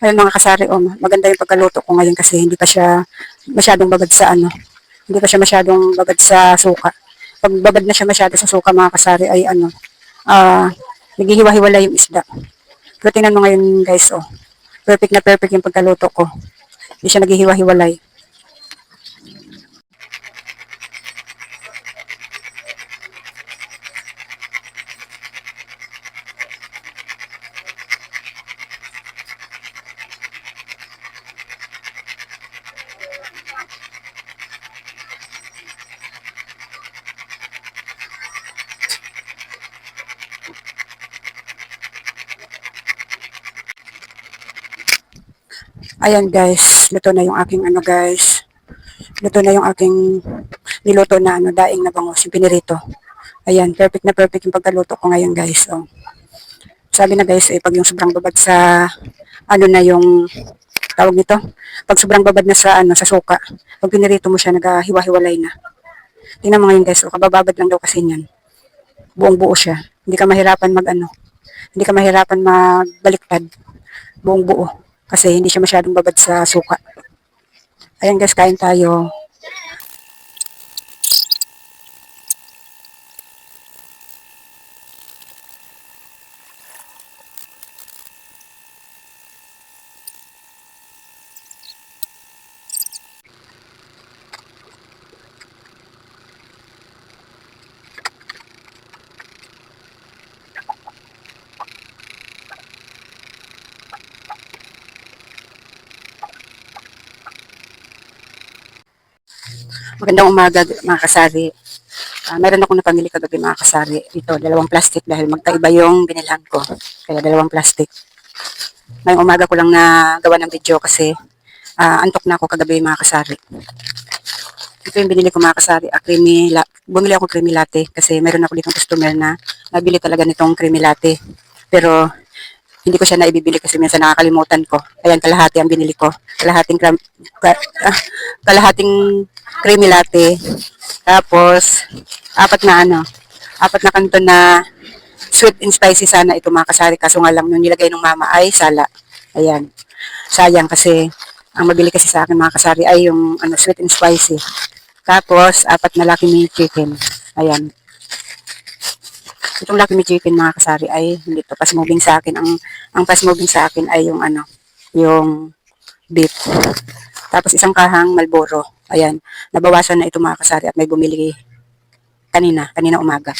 Ayun mga kasari, oh, maganda yung pagkaluto ko ngayon kasi hindi pa siya masyadong babad sa ano. Hindi pa siya masyadong babad sa suka. Pag babad na siya masyado sa suka mga kasari ay ano, ah, naghihiwa-hiwala yung isda. Pero tingnan mo ngayon guys, oh. Perfect na perfect yung pagkaluto ko. Hindi siya naghihiwa-hiwalay. Ayan guys, luto na yung aking ano guys. Luto na yung aking niluto na ano, daing na bangos, yung pinirito. Ayan, perfect na perfect yung pagkaluto ko ngayon guys. Oh. Sabi na guys, eh, pag yung sobrang babad sa ano na yung tawag nito, pag sobrang babad na sa ano sa suka, pag pinirito mo siya naghiwa-hiwalay na. Tingnan mo ngayon guys, oh, kabababad lang daw kasi niyan. Buong buo siya. Hindi ka mahirapan mag ano, hindi ka mahirapan magbaliktad. Buong buo. Kasi hindi siya masyadong babad sa suka. Ayan guys, kain tayo. Magandang umaga mga kasari. Ah, meron ako napamili kagabi mga kasari. Ito, dalawang plastic dahil magkaiba yung binilhan ko. Kaya dalawang plastic. Ngayong umaga ko lang na gawa ng video kasi ah, antok na ako kagabi mga kasari. Ito yung binili ko mga kasari, ah, creamy, la- bumili ako creamy latte kasi meron ako ditong customer na nabili talaga nitong creamy latte. Pero hindi ko siya naibibili kasi minsan nakakalimutan ko. Ayan, kalahati ang binili ko. Kalahating, cram, ka- ah, kalahating creamy latte. Tapos, apat na ano, apat na kanto na sweet and spicy sana ito mga kasari. Kaso nga lang, nung nilagay ng mama ay sala. Ayan. Sayang kasi, ang mabili kasi sa akin mga kasari ay yung ano, sweet and spicy. Tapos, apat na Lucky Me chicken. Ayan. Itong Lucky Me chicken mga kasari ay hindi to fast moving sa akin. Ang, ang fast moving sa akin ay yung ano, yung beef. Tapos isang kahang Malboro. Ayan. Nabawasan na ito mga kasari at may bumili kanina, kanina umaga.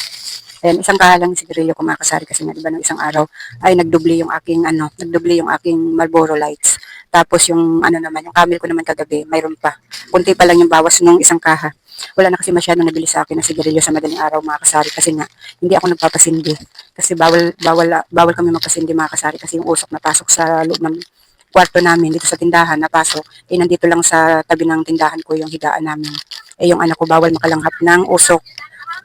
Ayan, isang kahalang sigarilyo ko mga kasari kasi nga diba nung isang araw ay nagdubli yung aking ano, nagdubli yung aking Marlboro lights. Tapos yung ano naman, yung camel ko naman kagabi, mayroon pa. Kunti pa lang yung bawas nung isang kaha. Wala na kasi masyadong nabili sa akin ng sigarilyo sa madaling araw mga kasari kasi nga hindi ako nagpapasindi. Kasi bawal bawal bawal kami magpasindi mga kasari kasi yung usok na pasok sa loob ng kwarto namin dito sa tindahan napasok, eh nandito lang sa tabi ng tindahan ko yung higaan namin. Eh yung anak ko bawal makalanghap ng usok.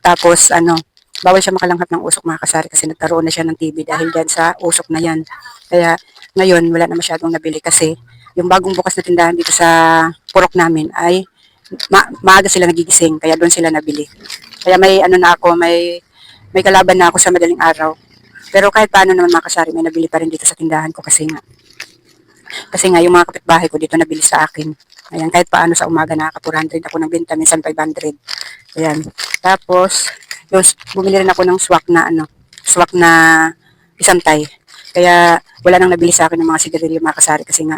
Tapos ano, bawal siya makalanghap ng usok mga kasari kasi nagkaroon na siya ng TB dahil dyan sa usok na yan. Kaya ngayon wala na masyadong nabili kasi yung bagong bukas na tindahan dito sa purok namin ay ma- maaga sila nagigising kaya doon sila nabili. Kaya may ano na ako, may may kalaban na ako sa madaling araw. Pero kahit paano naman mga may nabili pa rin dito sa tindahan ko kasi nga kasi nga, yung mga kapitbahay ko dito nabili sa akin. Ayan, kahit paano sa umaga nakaka 400 ako ng benta, minsan 500. Ayan. Tapos, yung, bumili rin ako ng swak na ano, swak na isang tay. Kaya, wala nang nabili sa akin ng mga sigarilyo mga kasari kasi nga,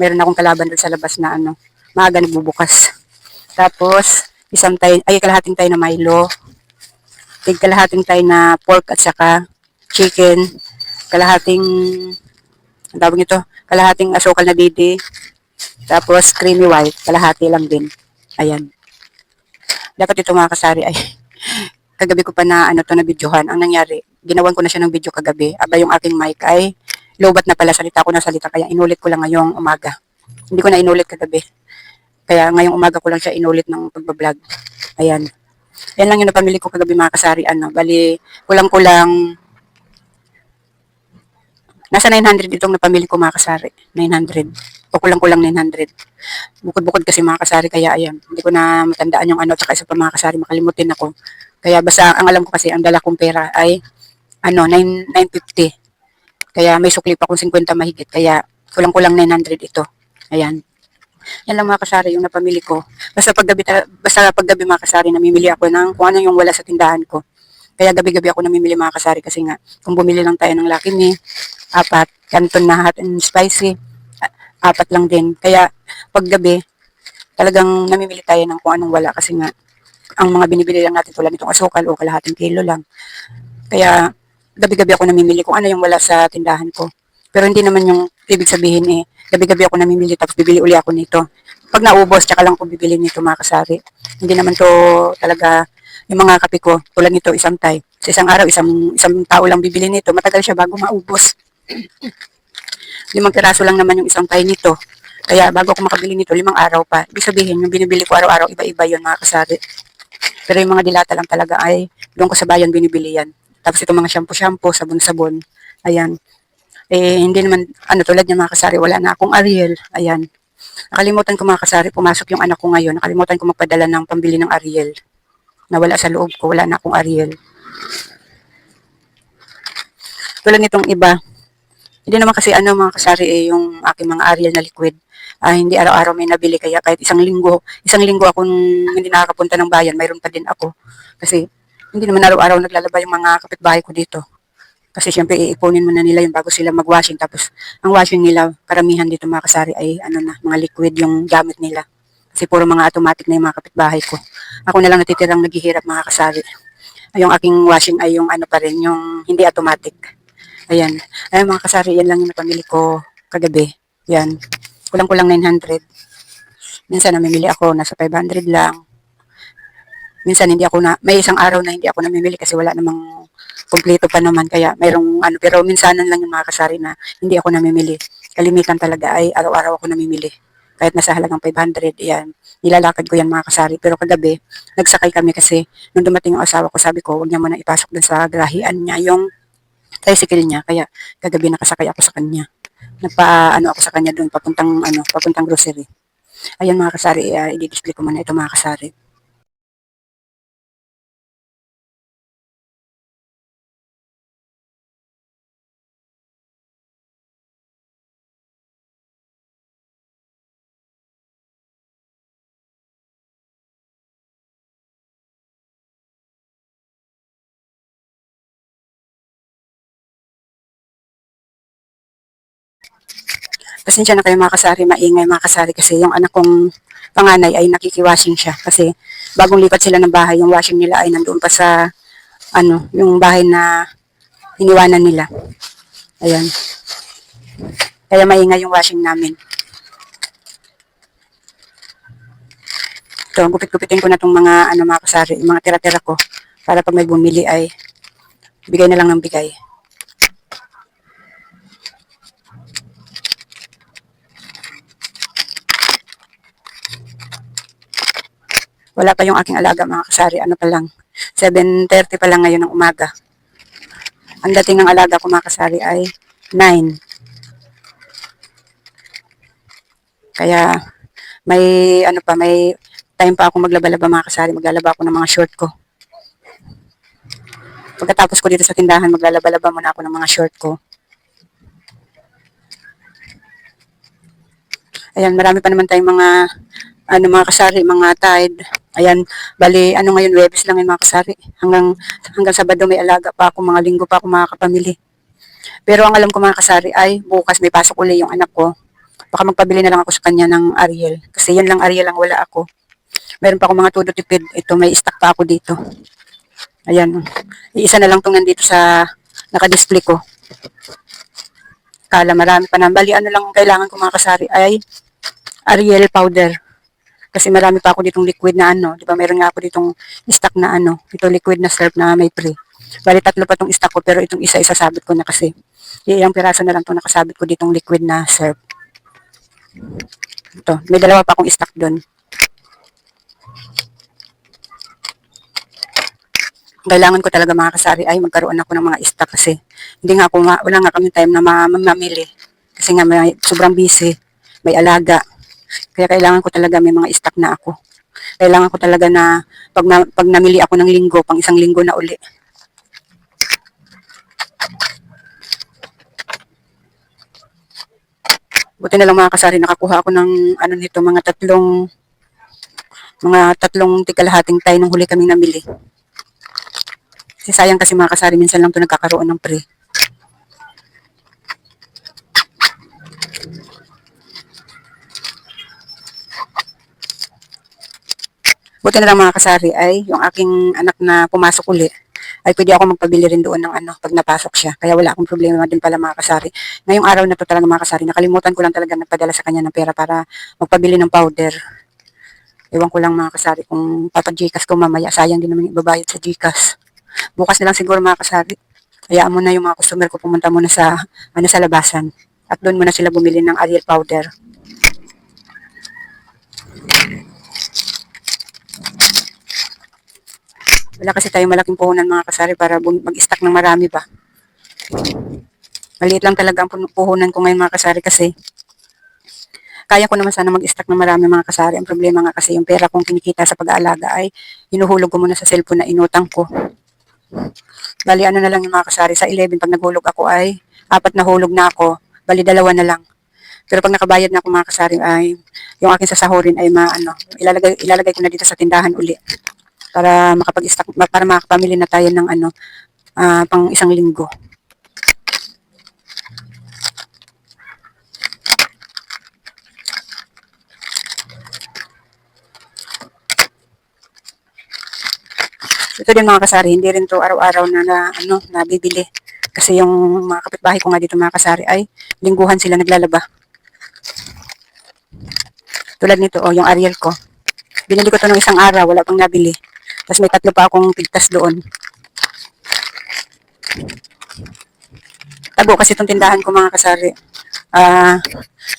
meron akong kalaban doon sa labas na ano, maaga nagbubukas. Tapos, isang tay, ay kalahating tay na Milo, tig kalahating tay na pork at saka chicken, kalahating ang tawag nito, kalahating asukal na bidi, tapos creamy white, kalahati lang din. Ayan. Dapat ito mga kasari ay kagabi ko pa na ano to na videohan. Ang nangyari, ginawan ko na siya ng video kagabi. Aba yung aking mic ay lobat na pala salita ko na salita kaya inulit ko lang ngayong umaga. Hindi ko na inulit kagabi. Kaya ngayong umaga ko lang siya inulit ng pagbablog. Ayan. Yan lang yung napamili ko kagabi mga kasari. Ano, bali, kulang-kulang Nasa 900 itong napamili ko mga kasari. 900. O kulang-kulang 900. Bukod-bukod kasi mga kasari kaya ayan. Hindi ko na matandaan yung ano. Tsaka isa pa mga kasari makalimutin ako. Kaya basta ang alam ko kasi ang dala kong pera ay ano 9, 950. Kaya may sukli pa akong 50 mahigit. Kaya Kulang-kulang 900 ito. Ayan. Yan lang mga kasari yung napamili ko. Basta paggabi, ta- basta paggabi mga kasari, namimili ako ng kung ano yung wala sa tindahan ko. Kaya gabi-gabi ako namimili mga kasari kasi nga, kung bumili lang tayo ng Lucky Me, apat, canton na hot and spicy, apat lang din. Kaya paggabi, talagang namimili tayo ng kung anong wala kasi nga, ang mga binibili lang natin tulad nitong asukal o kalahating kilo lang. Kaya gabi-gabi ako namimili kung ano yung wala sa tindahan ko. Pero hindi naman yung ibig sabihin eh, gabi-gabi ako namimili tapos bibili uli ako nito. Pag naubos, tsaka lang ko bibili nito mga kasari. Hindi naman to talaga yung mga kape ko, tulad nito isang tay. Sa isang araw, isang, isang tao lang bibili nito. Matagal siya bago maubos. limang piraso lang naman yung isang tay nito. Kaya bago ako makabili nito, limang araw pa. Ibig sabihin, yung binibili ko araw-araw, iba-iba yun mga kasari. Pero yung mga dilata lang talaga ay doon ko sa bayan binibili yan. Tapos itong mga shampoo-shampoo, sabon-sabon, ayan. Eh, hindi naman, ano, tulad niya mga kasari, wala na akong Ariel, ayan. Nakalimutan ko mga kasari, pumasok yung anak ko ngayon, nakalimutan ko magpadala ng pambili ng Ariel. Nawala sa loob ko, wala na akong Ariel. Tulad nitong iba, hindi naman kasi ano mga kasari eh, yung aking mga Ariel na liquid. Ah, hindi araw-araw may nabili kaya kahit isang linggo, isang linggo akong hindi nakakapunta ng bayan, mayroon pa din ako. Kasi hindi naman araw-araw naglalaba yung mga kapitbahay ko dito. Kasi syempre iipunin mo na nila yung bago sila mag-washing. Tapos ang washing nila, karamihan dito mga kasari ay ano na, mga liquid yung gamit nila. Kasi puro mga automatic na yung mga kapitbahay ko. Ako na lang natitirang naghihirap mga kasari. Yung aking washing ay yung ano pa rin, yung hindi automatic. Ayan. Ay mga kasari, yan lang yung napamili ko kagabi. Yan. Kulang-kulang 900. Minsan namimili ako, nasa 500 lang. Minsan hindi ako na, may isang araw na hindi ako namimili kasi wala namang kumpleto pa naman. Kaya mayroong ano, pero minsanan lang yung mga kasari na hindi ako namimili. Kalimitan talaga ay araw-araw ako namimili. Kahit nasa halagang 500, yan. Nilalakad ko yan mga kasari. Pero kagabi, nagsakay kami kasi nung dumating ang asawa ko, sabi ko, huwag niya muna ipasok dun sa grahian niya yung tricycle niya. Kaya kagabi nakasakay ako sa kanya. Nagpa, ano ako sa kanya doon, papuntang, ano, papuntang grocery. Ayan mga kasari, uh, i-display ko muna ito mga kasari. Pasensya na kayo mga kasari, maingay mga kasari kasi yung anak kong panganay ay nakikiwashing siya kasi bagong lipat sila ng bahay, yung washing nila ay nandoon pa sa ano, yung bahay na iniwanan nila. Ayan. Kaya maingay yung washing namin. Ito, gupit-gupitin ko na itong mga ano mga kasari, mga tira-tira ko para pag may bumili ay bigay na lang ng bigay. Wala pa yung aking alaga mga kasari. Ano pa lang. 7.30 pa lang ngayon ng umaga. Ang dating ng alaga ko mga kasari ay 9. Kaya may ano pa, may time pa ako maglaba-laba mga kasari. Maglalaba ako ng mga short ko. Pagkatapos ko dito sa tindahan, maglalaba-laba muna ako ng mga short ko. Ayan, marami pa naman tayong mga ano mga kasari, mga tide. Ayan, bali, ano ngayon, Webes lang yung mga kasari. Hanggang, hanggang Sabado may alaga pa ako, mga linggo pa ako makakapamili. Pero ang alam ko mga kasari ay bukas may pasok uli yung anak ko. Baka magpabili na lang ako sa kanya ng Ariel. Kasi yun lang Ariel ang wala ako. Meron pa ako mga todo tipid. Ito, may stock pa ako dito. Ayan. Iisa na lang itong nandito sa nakadisplay ko. Kala marami pa na. Bali, ano lang ang kailangan ko mga kasari ay Ariel powder. Kasi marami pa ako ditong liquid na ano. Di ba meron nga ako ditong stock na ano. Ito liquid na syrup na may pre. Bali tatlo pa tong stock ko pero itong isa isasabit ko na kasi. Ilang piraso na lang itong nakasabit ko ditong liquid na syrup. Ito. May dalawa pa akong stock doon. Kailangan ko talaga mga kasari ay magkaroon ako ng mga stock kasi hindi nga ako, wala nga kami time na ma- mamili. Kasi nga may sobrang busy, may alaga, kaya kailangan ko talaga may mga stock na ako. Kailangan ko talaga na pag, na, pag namili ako ng linggo, pang isang linggo na uli. Buti na lang mga kasari, nakakuha ako ng ano nito, mga tatlong mga tatlong tikalahating tayo nung huli kaming namili. Kasi sayang kasi mga kasari, minsan lang to nagkakaroon ng pre. Buti na lang mga kasari ay yung aking anak na pumasok uli ay pwede ako magpabili rin doon ng ano pag napasok siya. Kaya wala akong problema din pala mga kasari. Ngayong araw na to talaga mga kasari, nakalimutan ko lang talaga nagpadala sa kanya ng pera para magpabili ng powder. Ewan ko lang mga kasari kung papag-Gcash ko mamaya. Sayang din naman ibabayad sa Gcash. Bukas na lang siguro mga kasari. Hayaan mo na yung mga customer ko pumunta muna sa ano sa labasan. At doon muna sila bumili ng Ariel powder. Wala kasi tayong malaking puhunan mga kasari para mag-stock ng marami ba. Maliit lang talaga ang puhunan ko ngayon mga kasari kasi kaya ko naman sana mag-stock ng marami mga kasari. Ang problema nga kasi yung pera kong kinikita sa pag-aalaga ay hinuhulog ko muna sa cellphone na inutang ko. Bali ano na lang yung mga kasari sa 11 pag naghulog ako ay apat na hulog na ako. Bali dalawa na lang. Pero pag nakabayad na ako mga kasari ay yung akin sasahurin ay maano, ilalagay ilalagay ko na dito sa tindahan uli para makapag-stock para makakapamili na tayo ng ano ah, pang isang linggo. Ito din mga kasari, hindi rin to araw-araw na, na ano, nabibili. Kasi yung mga kapitbahay ko nga dito mga kasari ay lingguhan sila naglalaba. Tulad nito, oh, yung Ariel ko. Binili ko to nung isang araw, wala pang nabili. Tapos may tatlo pa akong pigtas doon. Tago kasi itong tindahan ko mga kasari. Ah,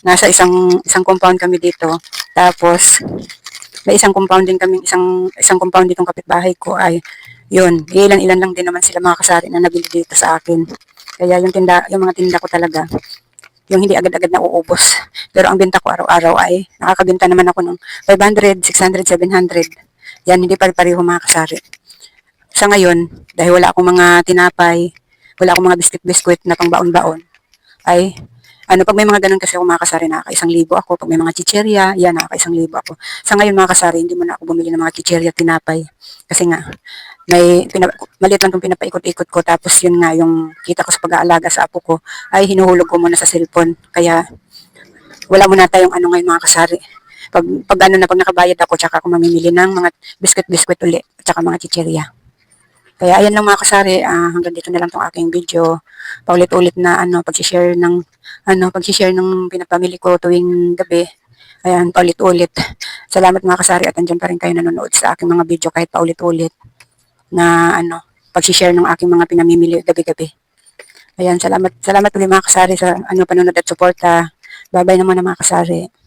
nasa isang isang compound kami dito. Tapos may isang compound din kami, isang isang compound ditong kapitbahay ko ay yun, ilan-ilan lang din naman sila mga kasari na nabili dito sa akin. Kaya yung tinda, yung mga tinda ko talaga, yung hindi agad-agad na uubos. Pero ang benta ko araw-araw ay nakakabenta naman ako ng 500, 600, 700. Yan, hindi pare-pareho mga kasari. Sa ngayon, dahil wala akong mga tinapay, wala akong mga biskuit-biskuit na pang baon-baon, ay ano, pag may mga ganun kasi ako mga kasari, nakaka-isang libo ako. Pag may mga chicherya, yan, nakaka-isang libo ako. Sa ngayon mga kasari, hindi mo na ako bumili ng mga chicherya, tinapay. Kasi nga, may, pina, maliit lang itong pinapaikot-ikot ko. Tapos yun nga, yung kita ko sa pag-aalaga sa apo ko, ay hinuhulog ko muna sa cellphone. Kaya, wala muna tayong ano ngayon mga kasari. Pag, pag ano na, pag nakabayad ako, tsaka ako mamimili ng mga biscuit-biscuit uli, tsaka mga chicherya. Kaya ayan lang mga kasari, ah, hanggang dito na lang tong aking video. Paulit-ulit na ano, pag-share ng ano, pag-share ng pinapamili ko tuwing gabi. Ayan, paulit-ulit. Salamat mga kasari at andyan pa rin kayo nanonood sa aking mga video kahit paulit-ulit na ano, pag-share ng aking mga pinamimili gabi-gabi. Ayan, salamat salamat ulit mga kasari sa ano panonood at suporta. Bye-bye naman mga kasari.